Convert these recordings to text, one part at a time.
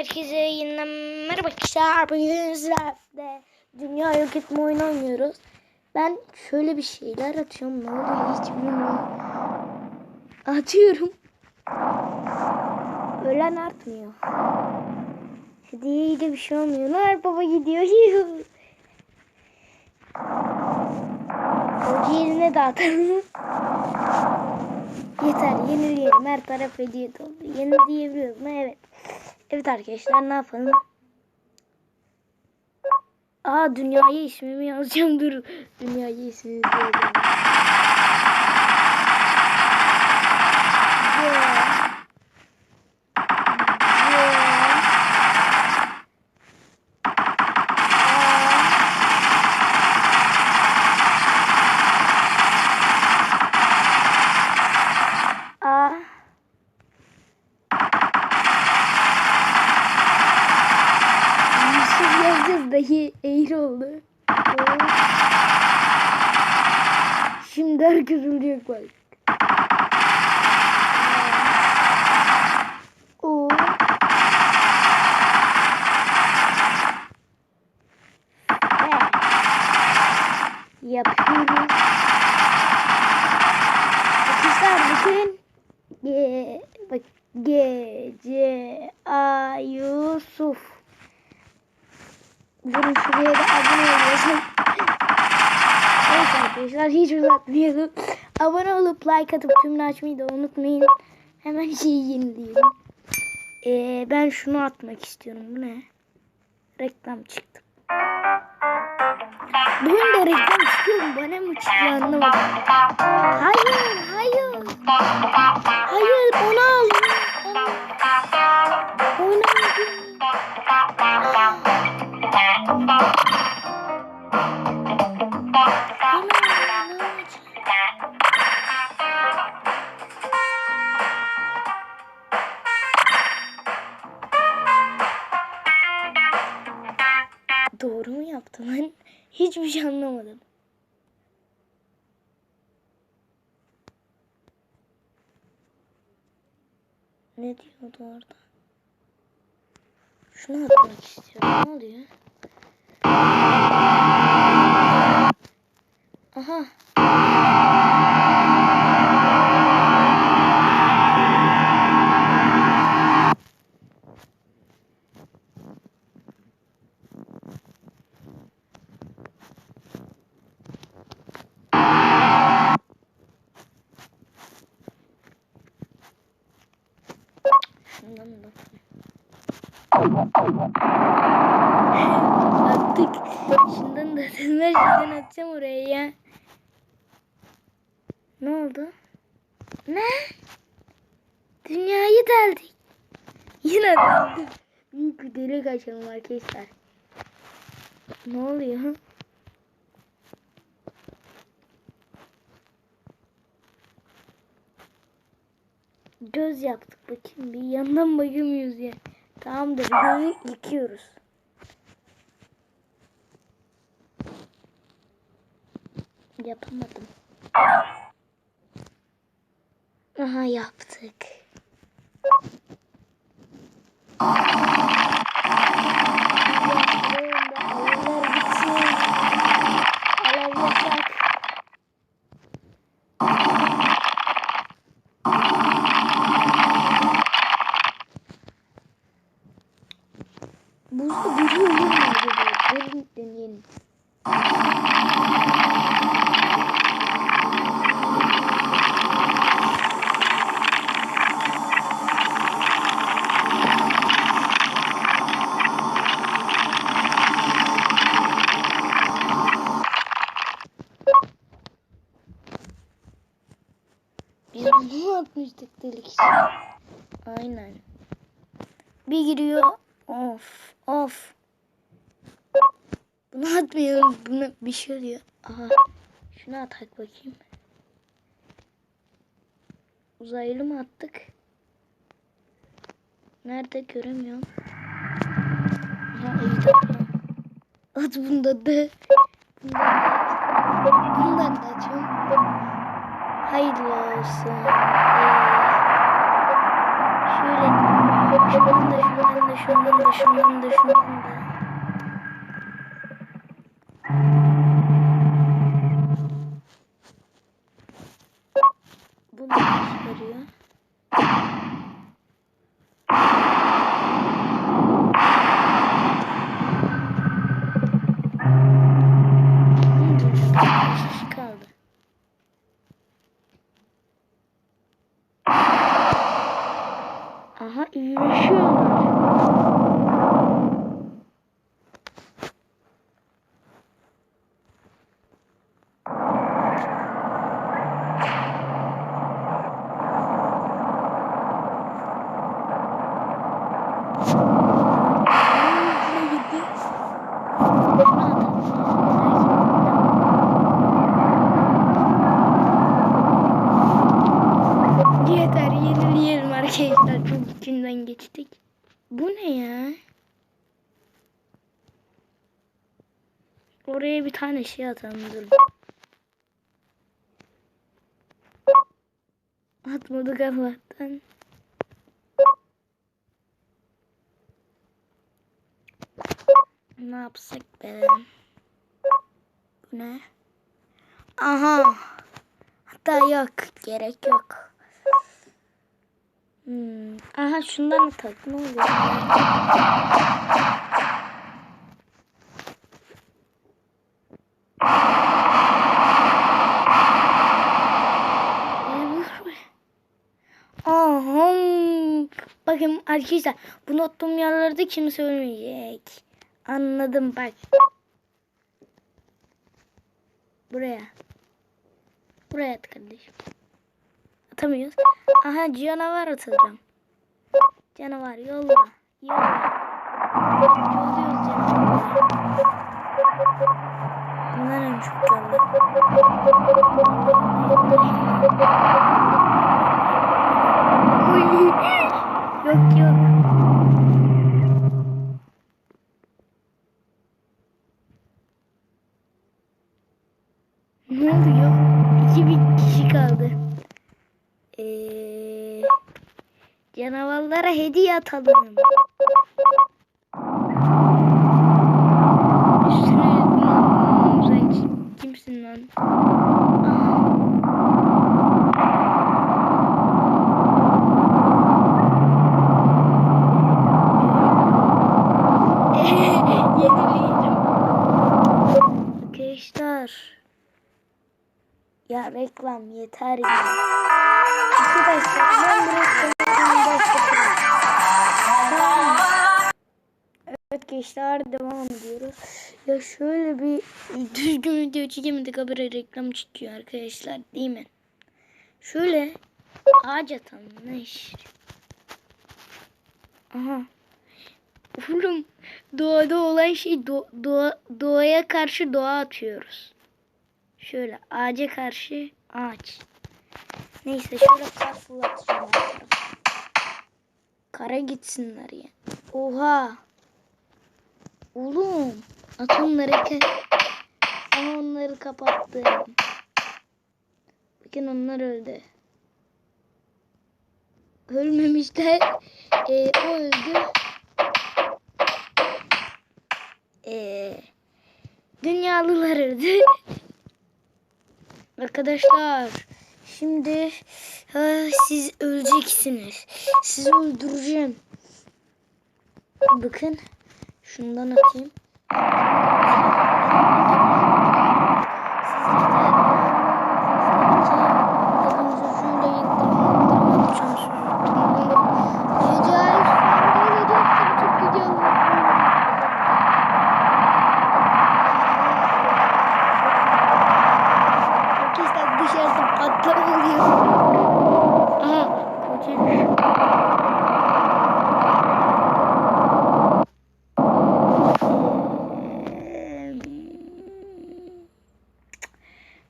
Herkese yeniden merhaba arkadaşlar. Bugün sizlerle dünya yok etme oyunu oynuyoruz. Ben şöyle bir şeyler atıyorum. Ne oluyor hiç bilmiyorum. Atıyorum. Ölen artmıyor. Hediyeyi de bir şey olmuyor. Noel Baba gidiyor. O yerine dağıtalım. Yeter yenileyelim. Her taraf hediye doldu. Yeni diyebiliyoruz mu? Evet. Evet arkadaşlar ne yapalım? Aa dünyaya ismimi yazacağım. Dur. Dünyaya ismimi yazacağım. Şuraya da abone oluyorsun. Evet arkadaşlar hiç uzatmayalım. Abone olup like atıp tümünü açmayı da unutmayın. Hemen şeyi yenileyelim. Ee, ben şunu atmak istiyorum. Bu ne? Reklam çıktı. Bugün de reklam çıkıyor? Bana mı çıkıyor anlamadım. Hayır, hayır. Hayır, onu anlamadım. Ne diyordu orada? Şunu atmak istiyorum. Ne oluyor? Aha. Attık. Şundan da her şeyden atacağım oraya ya. Ne oldu? Ne? Dünyayı deldik. Yine deldik. Büyük bir delik açalım arkadaşlar. Ne oluyor? Göz yaptık bakayım bir yandan bakamıyoruz ya. Tamamdır gözü yıkıyoruz. Yapamadım. Aha yaptık. Yaptım da alevler bunu atmıştık delik. Aynen. Bir giriyor. Of of. Bunu atmayalım. Bunu bir şey oluyor. Aha. Şunu atak bakayım. Uzaylı mı attık? Nerede göremiyorum. Aha ejderha. At bunda da. Bundan da. Bundan da atıyorum. Hayırlı olsun. Ee, şöyle şuradan da şuradan da Şundan da şundan da şundan da. Bu ne çıkarıyor? Hmm, beş kişi kaldı. Aha iyileşiyorlar. Hızlı gitti. Yeter yenileyelim arkadaşlar. Çok içinden geçtik. Bu ne ya? Oraya bir tane şey atalım dur. Atmadık Allah'tan. Ne yapsak be? Bu ne? Aha. Hatta yok. Gerek yok. Hmm. Aha şundan atalım. Ne oluyor? Aha. Bakın arkadaşlar bunu attığım yerlerde kimse ölmeyecek. Anladım bak. Buraya. Buraya at kardeşim. Atamıyoruz. Aha canavar atacağım. Canavar yolla. Yolla. Canavarlara hediye atalım. Üstüne sen kim- kimsin lan? Arkadaşlar. Ya reklam yeter ya. Arkadaşlar ben bu reklamı. Evet gençler devam ediyoruz. Ya şöyle bir düzgün video çekemedik habire reklam çıkıyor arkadaşlar değil mi? Şöyle ağaç atalım ne iş? Aha. Oğlum doğada olan şey do, doğa, doğaya karşı doğa atıyoruz. Şöyle ağaca karşı ağaç. Neyse şöyle kar fırlatacağım. Kara gitsinler ya. Oha. Oğlum. Atomları ka- Ama onları kapattım. Bakın onlar öldü. Ölmemişler. Ee, o öldü. Ee, dünyalılar öldü. Arkadaşlar şimdi ha, siz öleceksiniz. Sizi öldüreceğim. Bakın şundan atayım. Dışarıda patlama oluyor. Aha, kocaman.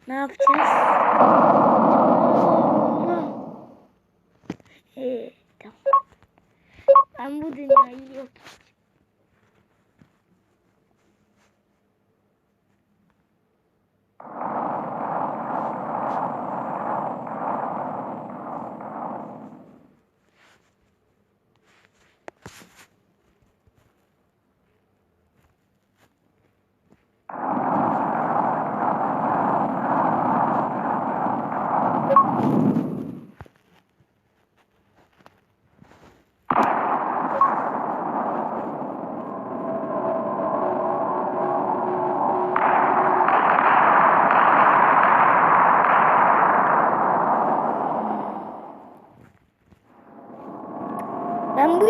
Ne yapacağız? Ee, tamam. Ben bu dünyayı yok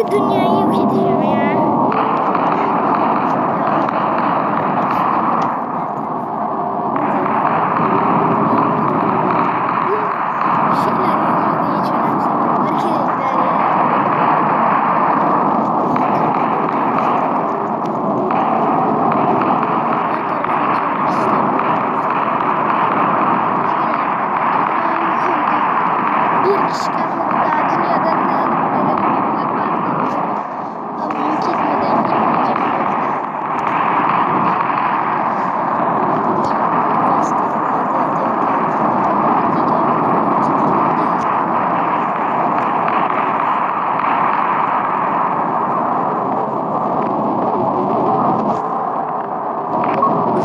bir dünyayı yok edeceğim ya. Bir şeyler yazıyordu hiç önemsemiyorum. Arkadaşlar ya. Bir kişi kalmadı daha dünyadan ne alıp verebilirler arkadaşlar. Ama yok etmeden gitmeyeceğim. Bastı. Hadi hadi hadi.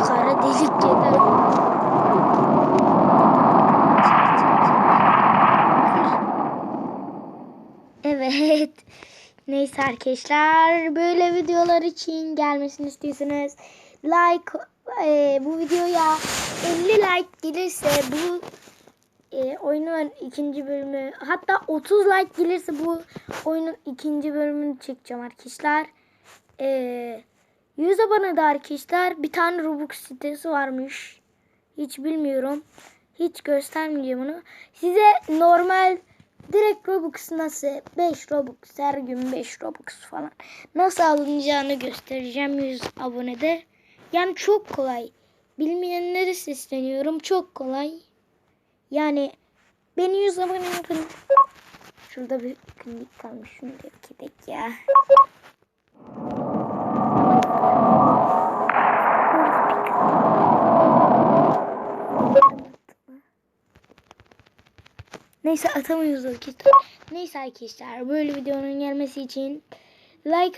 Kara delik yeter. Evet. Neyse arkadaşlar böyle videolar için gelmesini istiyorsanız like e, bu videoya 50 like gelirse bu e, oyunun ikinci bölümü hatta 30 like gelirse bu oyunun ikinci bölümünü çekeceğim arkadaşlar. E, 100 abone de arkadaşlar bir tane Robux sitesi varmış. Hiç bilmiyorum. Hiç göstermeyeceğim onu. Size normal direkt Robux nasıl 5 Robux her gün 5 Robux falan nasıl alınacağını göstereceğim 100 abonede. Yani çok kolay. Bilmeyenlere sesleniyorum. Çok kolay. Yani beni 100 abone yapın. Şurada bir klinik kalmış. Şunu da ya. Neyse atamıyoruz o kitap. Neyse arkadaşlar böyle videonun gelmesi için like